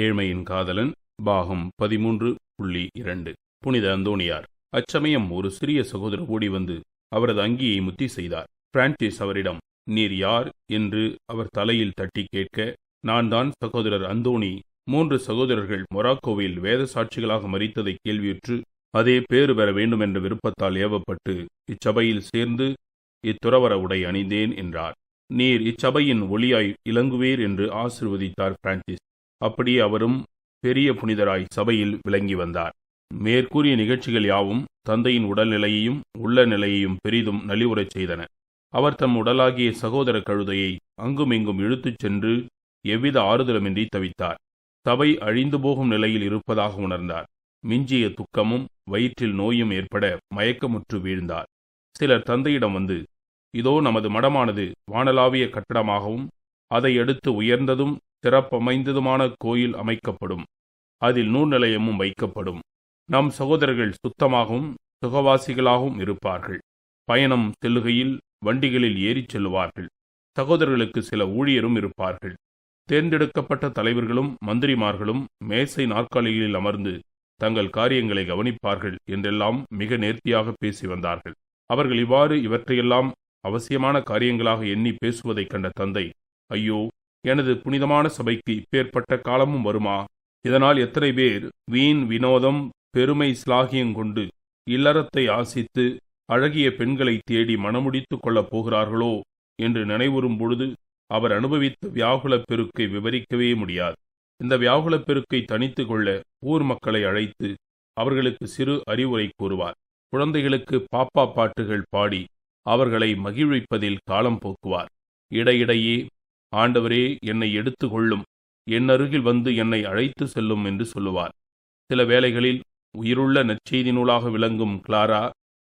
ஏழ்மையின் காதலன் பாகம் பதிமூன்று புள்ளி இரண்டு. புனித அந்தோணியார். அச்சமயம் ஒரு சிறிய சகோதரர் ஓடி வந்து அவரது அங்கியை முத்தி செய்தார். பிரான்சிஸ் அவரிடம் நீர் யார்? என்று அவர் தலையில் தட்டி கேட்க நான் தான் சகோதரர் அந்தோணி. மூன்று சகோதரர்கள் மொராக்கோவில் வேத சாட்சிகளாக மறித்ததை கேள்வியுற்று அதே பேறு பெற வேண்டும் என்ற விருப்பத்தால் ஏவப்பட்டு இச்சபையில் சேர்ந்து இத்துறவர உடை அணிந்தேன் என்றார். நீர் இச்சபையின் ஒளியாய் இலங்குவீர் என்று ஆசிர்வதித்தார் பிரான்சிஸ். அப்படியே அவரும் பெரிய புனிதராய் சபையில் விளங்கி வந்தார். மேற்கூறிய நிகழ்ச்சிகள் யாவும் தந்தையின் உடல்நிலையையும் உள்ள நிலையையும் பெரிதும் நலிவுறச் செய்தன. அவர் தம் உடலாகிய சகோதர கழுதையை அங்குமிங்கும் இழுத்துச் சென்று எவ்வித ஆறுதலுமின்றி தவித்தார். சபை அழிந்து போகும் நிலையில் இருப்பதாக உணர்ந்தார். மிஞ்சிய துக்கமும் வயிற்றில் நோயும் ஏற்பட மயக்கமுற்று வீழ்ந்தார். சிலர் தந்தையிடம் வந்து இதோ நமது மடமானது வானலாவிய கட்டடமாகவும் அதை அடுத்து உயர்ந்ததும் சிறப்பமைந்ததுமான கோயில் அமைக்கப்படும். அதில் நூல் நிலையமும் வைக்கப்படும். நம் சகோதரர்கள் சுத்தமாகவும் சுகவாசிகளாகவும் இருப்பார்கள். பயணம் செல்லுகையில் வண்டிகளில் ஏறிச் செல்லுவார்கள். சகோதரர்களுக்கு சில ஊழியரும் இருப்பார்கள். தேர்ந்தெடுக்கப்பட்ட தலைவர்களும் மந்திரிமார்களும் மேசை நாற்காலிகளில் அமர்ந்து தங்கள் காரியங்களை கவனிப்பார்கள் என்றெல்லாம் மிக நேர்த்தியாக பேசி வந்தார்கள். அவர்கள் இவ்வாறு இவற்றையெல்லாம் அவசியமான காரியங்களாக எண்ணி பேசுவதைக் கண்ட தந்தை ஐயோ எனது புனிதமான சபைக்கு இப்பேற்பட்ட காலமும் வருமா? இதனால் எத்தனை பேர் வீண் வினோதம் பெருமை கொண்டு இல்லறத்தை ஆசித்து அழகிய பெண்களை தேடி மணமுடித்துக் கொள்ளப் போகிறார்களோ என்று நினைவுறும் பொழுது அவர் அனுபவித்த வியாகுலப் பெருக்கை விவரிக்கவே முடியாது. இந்த வியாகுலப் பெருக்கை தனித்து கொள்ள ஊர் மக்களை அழைத்து அவர்களுக்கு சிறு அறிவுரை கூறுவார். குழந்தைகளுக்கு பாப்பா பாட்டுகள் பாடி அவர்களை மகிழ்விப்பதில் காலம் போக்குவார். இடையிடையே ஆண்டவரே என்னை எடுத்து கொள்ளும் என் அருகில் வந்து என்னை அழைத்து செல்லும் என்று சொல்லுவார். சில வேளைகளில் உயிருள்ள நற்செய்தி நூலாக விளங்கும் கிளாரா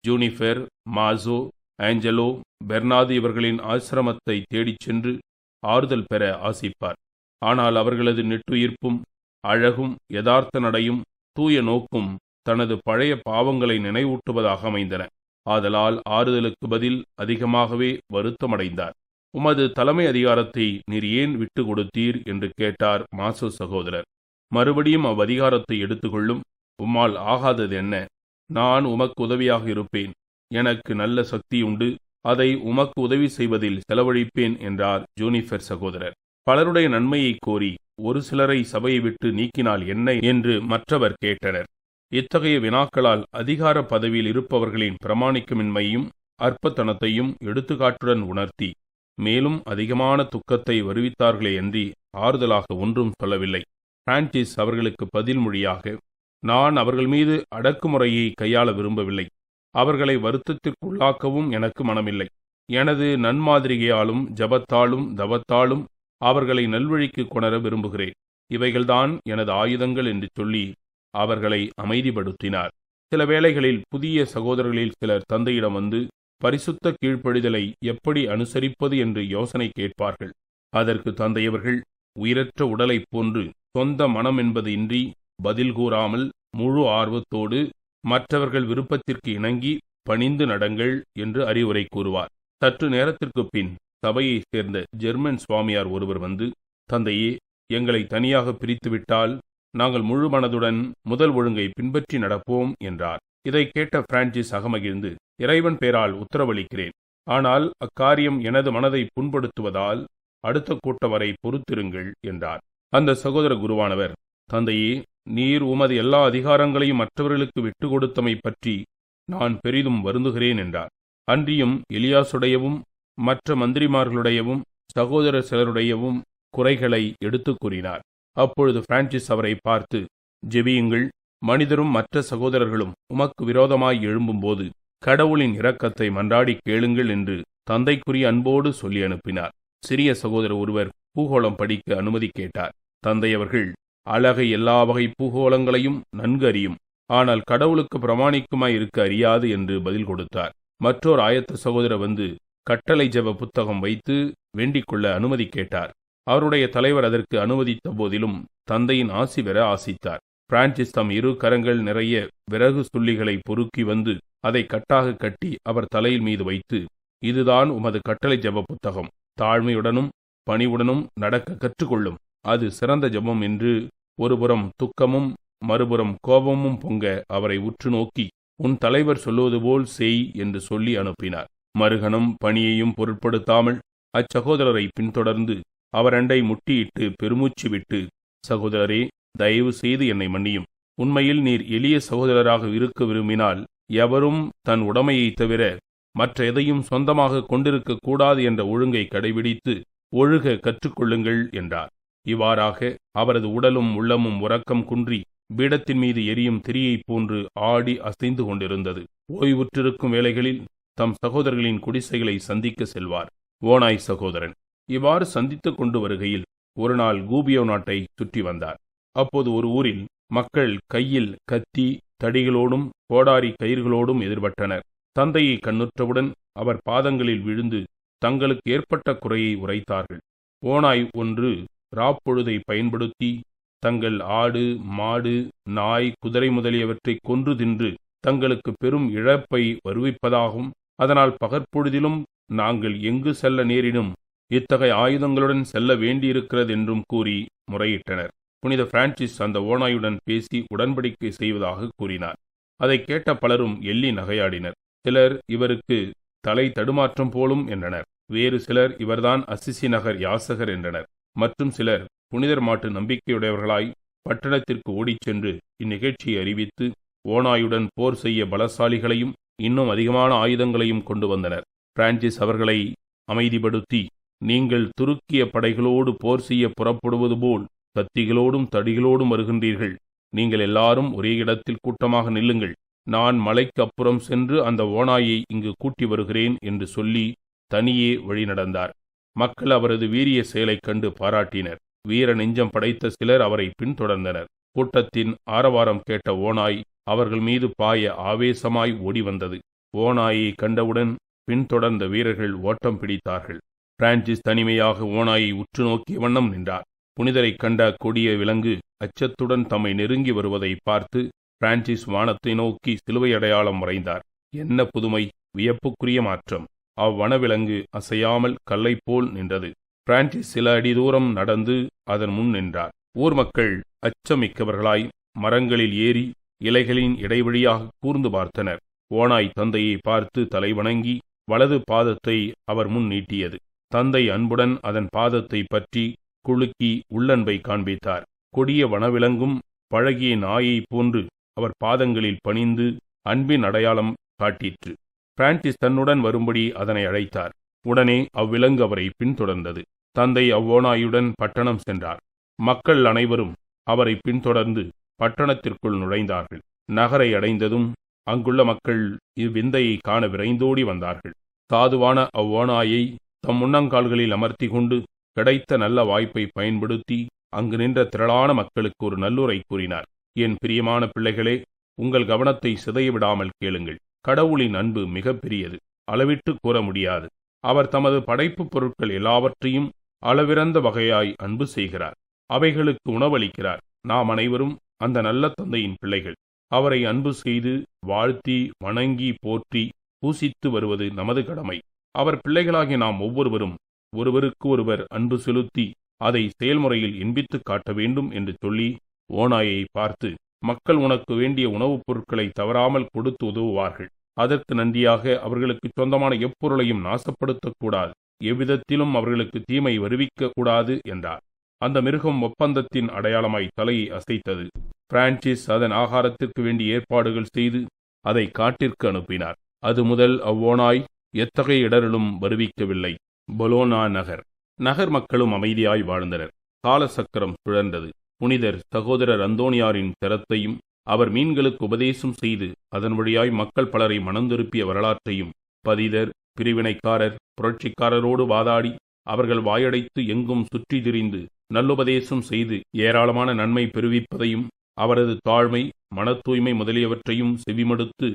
ஜூனிஃபெர் மாசோ ஆஞ்சலோ பெர்னாது இவர்களின் ஆசிரமத்தை தேடிச் சென்று ஆறுதல் பெற ஆசிப்பார். ஆனால் அவர்களது நெட்டுயிர்ப்பும் அழகும் யதார்த்த நடையும் தூய நோக்கும் தனது பழைய பாவங்களை நினைவூட்டுவதாக அமைந்தன. ஆதலால் ஆறுதலுக்கு பதில் அதிகமாகவே வருத்தமடைந்தார். உமது தலைமை அதிகாரத்தை நீர் ஏன் விட்டு கொடுத்தீர்? என்று கேட்டார் மாசு சகோதரர். மறுபடியும் அவ்வதிகாரத்தை எடுத்துக்கொள்ளும் உம்மால் ஆகாதது என்ன? நான் உமக்கு உதவியாக இருப்பேன். எனக்கு நல்ல சக்தி உண்டு. அதை உமக்கு உதவி செய்வதில் செலவழிப்பேன் என்றார் ஜூனிஃபர் சகோதரர். பலருடைய நன்மையை கோரி ஒரு சிலரை சபையை விட்டு நீக்கினால் என்ன? என்று மற்றவர் கேட்டனர். இத்தகைய வினாக்களால் அதிகார பதவியில் இருப்பவர்களின் பிரமாணிக்கமின்மையும் அற்பத்தனத்தையும் எடுத்துக்காட்டுடன் உணர்த்தி மேலும் அதிகமான துக்கத்தை வருவித்தார்களே அன்றி ஆறுதலாக ஒன்றும் சொல்லவில்லை. பிரான்சிஸ் அவர்களுக்கு பதில் மொழியாக நான் அவர்கள் மீது அடக்குமுறையை கையாள விரும்பவில்லை. அவர்களை வருத்தத்திற்குள்ளாக்கவும் எனக்கு மனமில்லை. எனது நன்மாதிரிகையாலும் ஜபத்தாலும் தவத்தாலும் அவர்களை நல்வழிக்கு கொணர விரும்புகிறேன். இவைகள்தான் எனது ஆயுதங்கள் என்று சொல்லி அவர்களை அமைதிப்படுத்தினார். சில வேளைகளில் புதிய சகோதரர்களில் சிலர் தந்தையிடம் வந்து பரிசுத்த கீழ்ப்படிதலை எப்படி அனுசரிப்பது என்று யோசனை கேட்பார்கள். அதற்கு தந்தையவர்கள் உயிரற்ற உடலைப் போன்று சொந்த மனம் என்பது இன்றி பதில் கூறாமல் முழு ஆர்வத்தோடு மற்றவர்கள் விருப்பத்திற்கு இணங்கி பணிந்து நடங்கள் என்று அறிவுரை கூறுவார். சற்று நேரத்திற்கு பின் சபையைச் சேர்ந்த ஜெர்மன் சுவாமியார் ஒருவர் வந்து தந்தையே எங்களை தனியாக பிரித்துவிட்டால் நாங்கள் முழு மனதுடன் முதல் ஒழுங்கை பின்பற்றி நடப்போம் என்றார். இதை கேட்ட பிரான்சிஸ் அகமகிழ்ந்து இறைவன் பேரால் உத்தரவளிக்கிறேன். ஆனால் அக்காரியம் எனது மனதை புண்படுத்துவதால் அடுத்த கூட்டம் வரை பொறுத்திருங்கள் என்றார். அந்த சகோதர குருவானவர் தந்தையே நீர் உமது எல்லா அதிகாரங்களையும் மற்றவர்களுக்கு விட்டு கொடுத்தமை பற்றி நான் பெரிதும் வருந்துகிறேன் என்றார். அன்றியும் எலியாசுடையவும் மற்ற மந்திரிமார்களுடையவும் சகோதர சிலருடையவும் குறைகளை எடுத்துக் கூறினார். அப்பொழுது பிரான்சிஸ் அவரை பார்த்து ஜெபியுங்கள் மனிதரும் மற்ற சகோதரர்களும் உமக்கு விரோதமாய் எழும்பும்போது கடவுளின் இரக்கத்தை மன்றாடி கேளுங்கள் என்று தந்தைக்குரிய அன்போடு சொல்லி அனுப்பினார். சிறிய சகோதரர் ஒருவர் பூகோளம் படிக்க அனுமதி கேட்டார். தந்தையவர்கள் அழகை எல்லா வகை பூகோளங்களையும் நன்கு அறியும். ஆனால் கடவுளுக்கு பிரமாணிக்குமாய் இருக்க அறியாது என்று பதில் கொடுத்தார். மற்றோர் ஆயத்த சகோதரர் வந்து கட்டளை ஜெப புத்தகம் வைத்து வேண்டிக் கொள்ள அனுமதி கேட்டார். அவருடைய தலைவர் அதற்கு அனுமதித்த போதிலும் தந்தையின் ஆசி பெற ஆசித்தார். பிரான்சிஸ் தம் இரு கரங்கள் நிறைய விறகு சுள்ளிகளை பொறுக்கி வந்து அதை கட்டாக கட்டி அவர் தலையில் மீது வைத்து இதுதான் உமது கட்டளை ஜெப புத்தகம். தாழ்மையுடனும் பணிவுடனும் நடக்க கற்றுக்கொள்ளும். அது சிறந்த ஜெபம் என்று ஒருபுறம் துக்கமும் மறுபுறம் கோபமும் பொங்க அவரை உற்று நோக்கி உன் தலைவர் சொல்லுவது போல் செய் என்று சொல்லி அனுப்பினார். மருகனும் பணியையும் பொருட்படுத்தாமல் அச்சகோதரரை பின்தொடர்ந்து அவரண்டை முட்டியிட்டு பெருமூச்சு விட்டு சகோதரரே தயவு செய்து என்னை மன்னியும். உண்மையில் நீர் எளிய சகோதரராக இருக்க விரும்பினால் எவரும் தன் உடைமையைத் தவிர மற்ற எதையும் சொந்தமாக கொண்டிருக்க கூடாது என்ற ஒழுங்கை கடைபிடித்து ஒழுக கற்றுக்கொள்ளுங்கள் என்றார். இவ்வாறாக அவரது உடலும் உள்ளமும் உறக்கம் குன்றி பீடத்தின் மீது எரியும் திரியைப் போன்று ஆடி அசைந்து கொண்டிருந்தது. ஓய்வுற்றிருக்கும் வேளைகளில் தம் சகோதரர்களின் குடிசைகளை சந்திக்க செல்வார். ஓனாய் சகோதரன் இவ்வாறு சந்தித்துக் கொண்டு வருகையில் ஒரு நாள் கூபியோ நாட்டை சுற்றி வந்தார். அப்போது ஒரு ஊரில் மக்கள் கையில் கத்தி தடிகளோடும் கோடாரி கயிர்களோடும் எதிர்பட்டனர். தந்தையை கண்ணுற்றவுடன் அவர் பாதங்களில் விழுந்து தங்களுக்கு ஏற்பட்ட குறையை உரைத்தார்கள். ஓனாய் ஒன்று ராப்பொழுதை பயன்படுத்தி தங்கள் ஆடு மாடு நாய் குதிரை முதலியவற்றை கொன்று தின்று தங்களுக்கு பெரும் இழப்பை வருவிப்பதாகவும் அதனால் பகற்பொழுதிலும் நாங்கள் எங்கு செல்ல நேரிடும் இத்தகைய ஆயுதங்களுடன் செல்ல வேண்டியிருக்கிறது என்றும் கூறி முறையிட்டனர். புனித பிரான்சிஸ் அந்த ஓனாயுடன் பேசி உடன்படிக்கை செய்வதாக கூறினார். அதை கேட்ட பலரும் எள்ளி நகையாடினர். சிலர் இவருக்கு தலை தடுமாற்றம் போலும் என்றனர். வேறு சிலர் இவர்தான் அசிசி நகர் யாசகர் என்றனர். மற்றும் சிலர் புனிதர் மாட்டு நம்பிக்கையுடையவர்களாய் பட்டணத்திற்கு ஓடிச் சென்று இந்நிகழ்ச்சியை அறிவித்து ஓனாயுடன் போர் செய்ய பலசாலிகளையும் இன்னும் அதிகமான ஆயுதங்களையும் கொண்டு வந்தனர். பிரான்சிஸ் அவர்களை அமைதிப்படுத்தி நீங்கள் துருக்கிய படைகளோடு போர் செய்ய புறப்படுவது போல் கத்திகளோடும் தடிகளோடும் வருகின்றீர்கள். நீங்கள் எல்லாரும் ஒரே இடத்தில் கூட்டமாக நில்லுங்கள். நான் மலைக்கு அப்புறம் சென்று அந்த ஓனாயை இங்கு கூட்டி வருகிறேன் என்று சொல்லி தனியே வழிநடந்தார் மக்கள் அவரது வீரிய செயலைக் கண்டு பாராட்டினர். வீர நெஞ்சம் படைத்த சிலர் அவரை பின்தொடர்ந்தனர். கூட்டத்தின் ஆரவாரம் கேட்ட ஓனாய் அவர்கள் மீது பாய ஆவேசமாய் ஓடி வந்தது ஓனாயை கண்டவுடன் பின்தொடர்ந்த வீரர்கள் ஓட்டம் பிடித்தார்கள். பிரான்சிஸ் தனிமையாக ஓனாயை உற்று நோக்கிய வண்ணம் நின்றார். புனிதரைக் கண்ட கொடிய விலங்கு அச்சத்துடன் தம்மை நெருங்கி வருவதை பார்த்து பிரான்சிஸ் வானத்தை நோக்கி சிலுவை அடையாளம் வரைந்தார் என்ன புதுமை வியப்புக்குரிய மாற்றம். அவ்வனவிலங்கு அசையாமல் கல்லைப்போல் போல் நின்றது. பிரான்சிஸ் சில அடி தூரம் நடந்து அதன் முன் நின்றார். ஊர் மக்கள் அச்சமிக்கவர்களாய் மரங்களில் ஏறி இலைகளின் இடைவழியாக கூர்ந்து பார்த்தனர். ஓனாய் தந்தையை பார்த்து தலைவணங்கி வலது பாதத்தை அவர் முன் நீட்டியது. தந்தை அன்புடன் அதன் பாதத்தை பற்றி குலுக்கி உள்ளன்பை காண்பித்தார். கொடிய வனவிலங்கும் பழகிய நாயைப் போன்று அவர் பாதங்களில் பணிந்து அன்பின் அடையாளம் காட்டிற்று. பிரான்சிஸ் தன்னுடன் வரும்படி அதனை அழைத்தார். உடனே அவ்விலங்கு அவரை பின்தொடர்ந்தது. தந்தை அவ்வோனாயுடன் பட்டணம் சென்றார். மக்கள் அனைவரும் அவரை பின்தொடர்ந்து பட்டணத்திற்குள் நுழைந்தார்கள். நகரை அடைந்ததும் அங்குள்ள மக்கள் இவ்விந்தையை காண விரைந்தோடி வந்தார்கள். சாதுவான அவ்வோனாயை தம் முன்னங்கால்களில் அமர்த்தி கொண்டு கிடைத்த நல்ல வாய்ப்பை பயன்படுத்தி அங்கு நின்ற திரளான மக்களுக்கு ஒரு நல்லுரை கூறினார். என் பிரியமான பிள்ளைகளே உங்கள் கவனத்தை சிதைய விடாமல் கேளுங்கள். கடவுளின் அன்பு மிக பெரியது அளவிட்டு கூற முடியாது. அவர் தமது படைப்புப் பொருட்கள் எல்லாவற்றையும் அளவிறந்த வகையாய் அன்பு செய்கிறார். அவைகளுக்கு உணவளிக்கிறார். நாம் அனைவரும் அந்த நல்ல தந்தையின் பிள்ளைகள். அவரை அன்பு செய்து வாழ்த்தி வணங்கி போற்றி பூசித்து வருவது நமது கடமை. அவர் பிள்ளைகளாகிய நாம் ஒவ்வொருவரும் ஒருவருக்கு ஒருவர் அன்பு செலுத்தி அதை செயல்முறையில் இன்பித்து காட்ட வேண்டும் என்று சொல்லி ஓநாயை பார்த்து மக்கள் உனக்கு வேண்டிய உணவுப் பொருட்களை தவறாமல் கொடுத்து உதவுவார்கள். அதற்கு நன்றியாக அவர்களுக்கு சொந்தமான எப்பொருளையும் நாசப்படுத்தக்கூடாது எவ்விதத்திலும் அவர்களுக்கு தீமை வருவிக்க கூடாது என்றார். அந்த மிருகம் ஒப்பந்தத்தின் அடையாளமாய் தலையை அசைத்தது. பிரான்சிஸ் அதன் ஆகாரத்திற்கு வேண்டிய ஏற்பாடுகள் செய்து அதை காட்டிற்கு அனுப்பினார். அது முதல் அவ்வோனாய் எத்தகைய இடரிலும் வருவிக்கவில்லை. பொலோனா நகர். நகர் மக்களும் அமைதியாய் வாழ்ந்தனர். காலசக்கரம் சுழன்றது. புனிதர் சகோதரர் அந்தோணியாரின் திறத்தையும் அவர் மீன்களுக்கு உபதேசம் செய்து அதன் வழியாய் மக்கள் பலரை மனந்திருப்பிய வரலாற்றையும் பதிதர் பிரிவினைக்காரர் புரட்சிக்காரரோடு வாதாடி அவர்கள் வாயடைத்து எங்கும் சுற்றி திரிந்து நல்லுபதேசம் செய்து ஏராளமான நன்மை பெருவிப்பதையும் அவரது தாழ்மை மன தூய்மை முதலியவற்றையும் செவிமடுத்து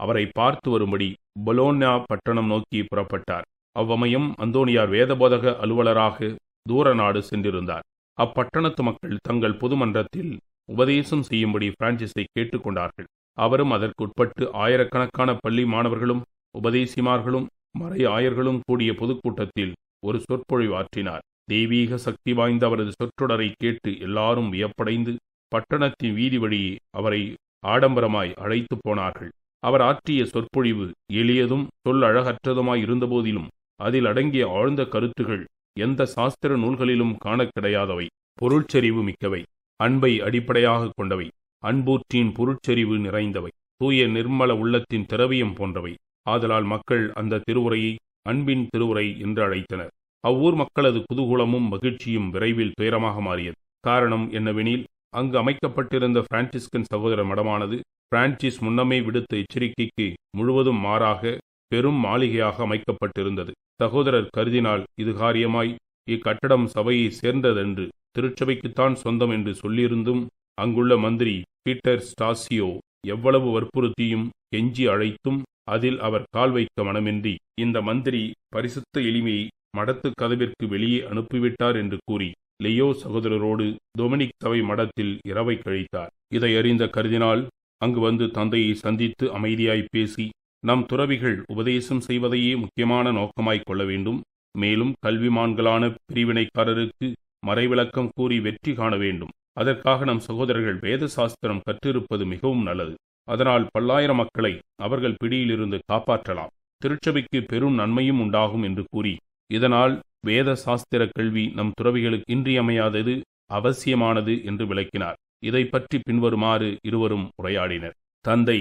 அவரை பார்த்து வரும்படி பொலோன்யா பட்டணம் நோக்கி புறப்பட்டார். அவ்வமயம் அந்தோனியார் வேதபோதக அலுவலராக தூர நாடு சென்றிருந்தார். அப்பட்டணத்து மக்கள் தங்கள் பொதுமன்றத்தில் உபதேசம் செய்யும்படி பிரான்சிஸை கேட்டுக்கொண்டார்கள். அவரும் அதற்குட்பட்டு ஆயிரக்கணக்கான பள்ளி மாணவர்களும் உபதேசிமார்களும் மறை ஆயர்களும் கூடிய பொதுக்கூட்டத்தில் ஒரு சொற்பொழிவு ஆற்றினார். தெய்வீக சக்தி வாய்ந்த அவரது சொற்றொடரை கேட்டு எல்லாரும் வியப்படைந்து பட்டணத்தின் வீதி வழியே அவரை ஆடம்பரமாய் அழைத்துப் போனார்கள். அவர் ஆற்றிய சொற்பொழிவு எளியதும் சொல்லழகற்றதுமாய் இருந்தபோதிலும் அதில் அடங்கிய ஆழ்ந்த கருத்துகள் எந்த சாஸ்திர நூல்களிலும் காணக் கிடையாதவை. பொருட்செறிவு மிக்கவை. அன்பை அடிப்படையாகக் கொண்டவை. அன்பூற்றின் பொருட்செறிவு நிறைந்தவை. தூய நிர்மல உள்ளத்தின் திரவியம் போன்றவை. ஆதலால் மக்கள் அந்த திருவுரையை அன்பின் திருவுரை என்று அழைத்தனர். அவ்வூர் மக்களது குதூகூலமும் மகிழ்ச்சியும் விரைவில் துயரமாக மாறியது. காரணம் என்னவெனில் அங்கு அமைக்கப்பட்டிருந்த பிரான்சிஸ்கன் சகோதர மடமானது பிரான்சிஸ் முன்னமே விடுத்த எச்சரிக்கைக்கு முழுவதும் மாறாக பெரும் மாளிகையாக அமைக்கப்பட்டிருந்தது. சகோதரர் கருதினால் இது காரியமாய். இக்கட்டடம் சபையை சேர்ந்ததென்று திருச்சபைக்குத்தான் சொந்தம் என்று சொல்லியிருந்தும் அங்குள்ள மந்திரி பீட்டர் ஸ்டாசியோ எவ்வளவு வற்புறுத்தியும் கெஞ்சி அழைத்தும் அதில் அவர் கால் வைக்க மனமின்றி இந்த மந்திரி பரிசுத்த எளிமையை மடத்து கதவிற்கு வெளியே அனுப்பிவிட்டார் என்று கூறி லியோ சகோதரரோடு டொமினிக் சபை மடத்தில் இரவை கழித்தார். இதை அறிந்த கருதினால் அங்கு வந்து தந்தையை சந்தித்து அமைதியாய் பேசி நம் துறவிகள் உபதேசம் செய்வதையே முக்கியமான நோக்கமாய்க் கொள்ள வேண்டும். மேலும் கல்விமான்களான பிரிவினைக்காரருக்கு மறைவிளக்கம் கூறி வெற்றி காண வேண்டும். அதற்காக நம் சகோதரர்கள் வேத சாஸ்திரம் கற்றிருப்பது மிகவும் நல்லது. அதனால் பல்லாயிரம் மக்களை அவர்கள் பிடியிலிருந்து காப்பாற்றலாம். திருச்சபைக்கு பெரும் நன்மையும் உண்டாகும் என்று கூறி இதனால் வேத சாஸ்திர கல்வி நம் துறவிகளுக்கு இன்றியமையாதது அவசியமானது என்று விளக்கினார். இதை பற்றி பின்வருமாறு இருவரும் உரையாடினர். தந்தை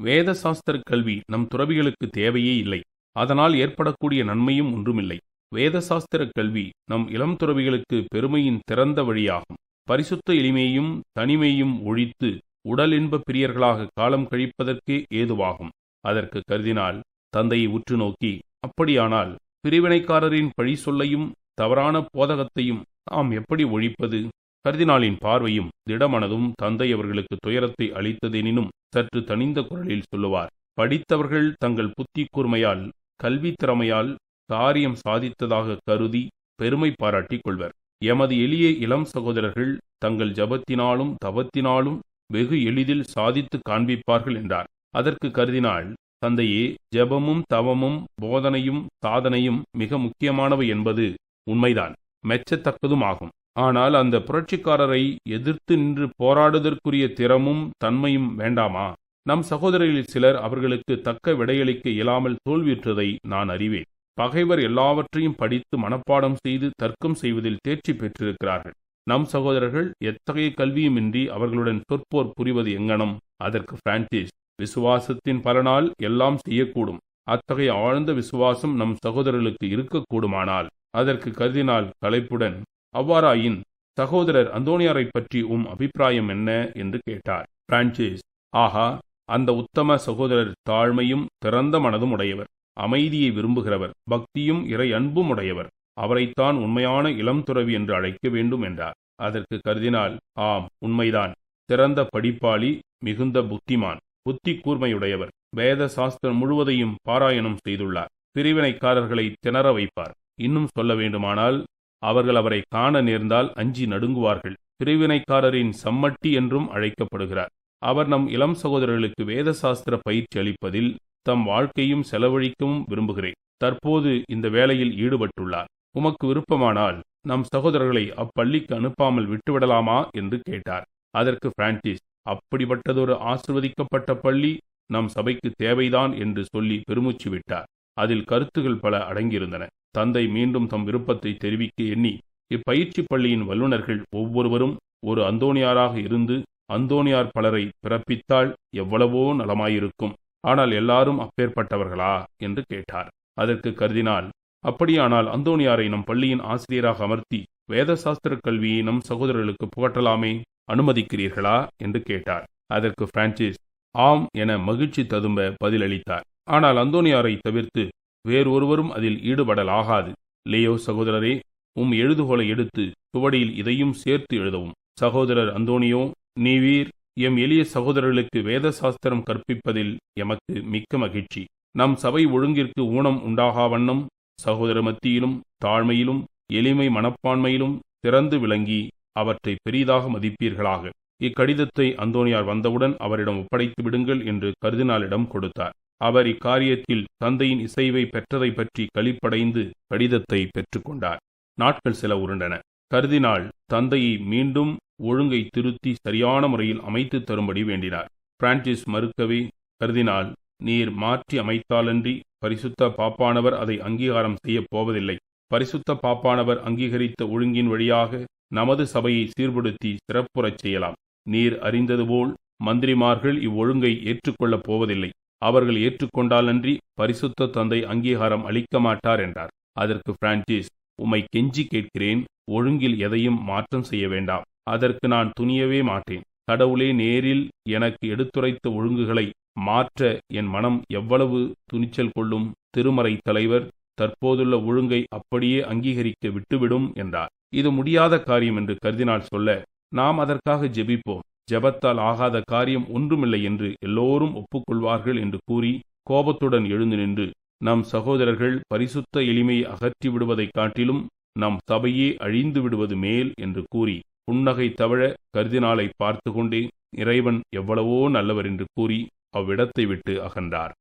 வேத சாஸ்திர கல்வி நம் துறவிகளுக்கு தேவையே இல்லை. அதனால் ஏற்படக்கூடிய நன்மையும் ஒன்றுமில்லை. வேத சாஸ்திர கல்வி நம் இளம் துறவிகளுக்கு பெருமையின் திறந்த வழியாகும். பரிசுத்த எளிமையும் தனிமையும் ஒழித்து உடல் இன்ப பிரியர்களாக காலம் கழிப்பதற்கே ஏதுவாகும். அதற்கு கருதினால் தந்தையை உற்று நோக்கி அப்படியானால் பிரிவினைக்காரரின் பழி சொல்லையும் தவறான போதகத்தையும் நாம் எப்படி ஒழிப்பது? கர்தினாலின் பார்வையும் திடமனதும் தந்தை அவர்களுக்கு துயரத்தை அளித்ததெனினும் சற்று தனிந்த குரலில் சொல்லுவார். படித்தவர்கள் தங்கள் புத்தி கூர்மையால் கல்வி திறமையால் காரியம் சாதித்ததாக கருதி பெருமை பாராட்டிக் கொள்வர். எமது எளிய இளம் சகோதரர்கள் தங்கள் ஜபத்தினாலும் தவத்தினாலும் வெகு எளிதில் சாதித்து காண்பிப்பார்கள் என்றார். அதற்கு கருதினால் தந்தையே ஜெபமும் தவமும் போதனையும் சாதனையும் மிக முக்கியமானவை என்பது உண்மைதான். மெச்சத்தக்கதும் ஆகும். ஆனால் அந்த புரட்சிக்காரரை எதிர்த்து நின்று போராடுதற்குரிய திறமும் தன்மையும் வேண்டாமா? நம் சகோதரர்களில் சிலர் அவர்களுக்கு தக்க விடையளிக்க இயலாமல் தோல்வியுற்றதை நான் அறிவேன். பகைவர் எல்லாவற்றையும் படித்து மனப்பாடம் செய்து தர்க்கம் செய்வதில் தேர்ச்சி பெற்றிருக்கிறார்கள். நம் சகோதரர்கள் எத்தகைய கல்வியுமின்றி அவர்களுடன் சொற்போர் புரிவது எங்கனம்? அதற்கு பிரான்சிஸ் விசுவாசத்தின் பலனால் எல்லாம் செய்யக்கூடும். அத்தகைய ஆழ்ந்த விசுவாசம் நம் சகோதரர்களுக்கு இருக்கக்கூடுமானால் அதற்கு கருதினால் கலைப்புடன் அவ்வாறாயின் சகோதரர் அந்தோனியாரை பற்றி உம் அபிப்பிராயம் என்ன? என்று கேட்டார். பிரான்சிஸ் ஆஹா அந்த உத்தம சகோதரர் தாழ்மையும் திறந்த மனதும் உடையவர். அமைதியை விரும்புகிறவர் பக்தியும் இறை அன்பும் உடையவர். அவரைத்தான் உண்மையான இளம் துறவி என்று அழைக்க வேண்டும் என்றார். அதற்கு கருதினால் ஆம் உண்மைதான். சிறந்த படிப்பாளி மிகுந்த புத்திமான் புத்தி கூர்மையுடையவர். வேத சாஸ்திரம் முழுவதையும் பாராயணம் செய்துள்ளார். பிரிவினைக்காரர்களை திணற வைப்பார். இன்னும் சொல்ல வேண்டுமானால் அவர்கள் அவரை காண நேர்ந்தால் அஞ்சி நடுங்குவார்கள். பிரிவினைக்காரரின் சம்மட்டி என்றும் அழைக்கப்படுகிறார். அவர் நம் இளம் சகோதரர்களுக்கு வேத சாஸ்திர பயிற்சி அளிப்பதில் தம் வாழ்க்கையும் செலவழிக்கவும் விரும்புகிறேன். தற்போது இந்த வேலையில் ஈடுபட்டுள்ளார். உமக்கு விருப்பமானால் நம் சகோதரர்களை அப்பள்ளிக்கு அனுப்பாமல் விட்டுவிடலாமா என்று கேட்டார். அதற்கு பிரான்சிஸ் அப்படிப்பட்டதொரு ஆசிர்வதிக்கப்பட்ட பள்ளி நம் சபைக்கு தேவைதான் என்று சொல்லி பெருமூச்சு விட்டார். அதில் கருத்துகள் பல அடங்கியிருந்தன. தந்தை மீண்டும் தம் விருப்பத்தை தெரிவிக்க எண்ணி இப்பயிற்சி பள்ளியின் வல்லுநர்கள் ஒவ்வொருவரும் ஒரு அந்தோணியாராக இருந்து அந்தோணியார் பலரை பிறப்பித்தால் எவ்வளவோ நலமாயிருக்கும். ஆனால் எல்லாரும் அப்பேற்பட்டவர்களா? என்று கேட்டார். அதற்கு கருதினால் அப்படியானால் அந்தோணியாரை நம் பள்ளியின் ஆசிரியராக அமர்த்தி வேத சாஸ்திர கல்வியை நம் சகோதரர்களுக்கு புகட்டலாமே அனுமதிக்கிறீர்களா? என்று கேட்டார். அதற்கு பிரான்சிஸ் ஆம் என மகிழ்ச்சி ததும்ப பதிலளித்தார். ஆனால் அந்தோனியாரை தவிர்த்து வேறொருவரும் அதில் ஈடுபடலாகாது. லேயோ சகோதரரே உம் எழுதுகோலை எடுத்து சுவடியில் இதையும் சேர்த்து எழுதவும். சகோதரர் அந்தோனியோ நீவீர் எம் எளிய சகோதரர்களுக்கு வேத சாஸ்திரம் கற்பிப்பதில் எமக்கு மிக்க மகிழ்ச்சி. நம் சபை ஒழுங்கிற்கு ஊனம் உண்டாகா வண்ணம் சகோதர மத்தியிலும் தாழ்மையிலும் எளிமை மனப்பான்மையிலும் திறந்து விளங்கி அவற்றை பெரிதாக மதிப்பீர்களாக. இக்கடிதத்தை அந்தோனியார் வந்தவுடன் அவரிடம் ஒப்படைத்து விடுங்கள் என்று கருதினாலிடம் கொடுத்தார். அவர் இக்காரியத்தில் தந்தையின் இசைவை பெற்றதை பற்றி களிப்படைந்து கடிதத்தை பெற்றுக்கொண்டார். நாட்கள் சில உருண்டன. கருதினால் தந்தையை மீண்டும் ஒழுங்கை திருத்தி சரியான முறையில் அமைத்து தரும்படி வேண்டினார். பிரான்சிஸ் மறுக்கவே கருதினால் நீர் மாற்றி அமைத்தாலன்றி பரிசுத்த பாப்பானவர் அதை அங்கீகாரம் செய்யப் போவதில்லை. பரிசுத்த பாப்பானவர் அங்கீகரித்த ஒழுங்கின் வழியாக நமது சபையை சீர்படுத்தி சிறப்புறச் செய்யலாம். நீர் அறிந்தது போல் மந்திரிமார்கள் இவ்வொழுங்கை ஏற்றுக்கொள்ளப் போவதில்லை. அவர்கள் ஏற்றுக்கொண்டாலன்றி பரிசுத்த தந்தை அங்கீகாரம் அளிக்க மாட்டார் என்றார். அதற்கு பிரான்சிஸ் உம்மை கெஞ்சி கேட்கிறேன் ஒழுங்கில் எதையும் மாற்றம் செய்ய வேண்டாம். அதற்கு நான் துணியவே மாட்டேன். கடவுளே நேரில் எனக்கு எடுத்துரைத்த ஒழுங்குகளை மாற்ற என் மனம் எவ்வளவு துணிச்சல் கொள்ளும். திருமறை தலைவர் தற்போதுள்ள ஒழுங்கை அப்படியே அங்கீகரிக்க விட்டுவிடும் என்றார். இது முடியாத காரியம் என்று கருதினால் சொல்ல நாம் அதற்காக ஜெபிப்போம். ஜெபத்தால் ஆகாத காரியம் ஒன்றுமில்லை என்று எல்லோரும் ஒப்புக்கொள்வார்கள் என்று கூறி கோபத்துடன் எழுந்து நின்று நம் சகோதரர்கள் பரிசுத்த எளிமையை அகற்றி விடுவதைக் காட்டிலும் நம் சபையே அழிந்து விடுவது மேல் என்று கூறி புன்னகை தவழ கருதினாலை பார்த்து கொண்டே இறைவன் எவ்வளவோ நல்லவர் என்று கூறி அவ்விடத்தை விட்டு அகன்றார்.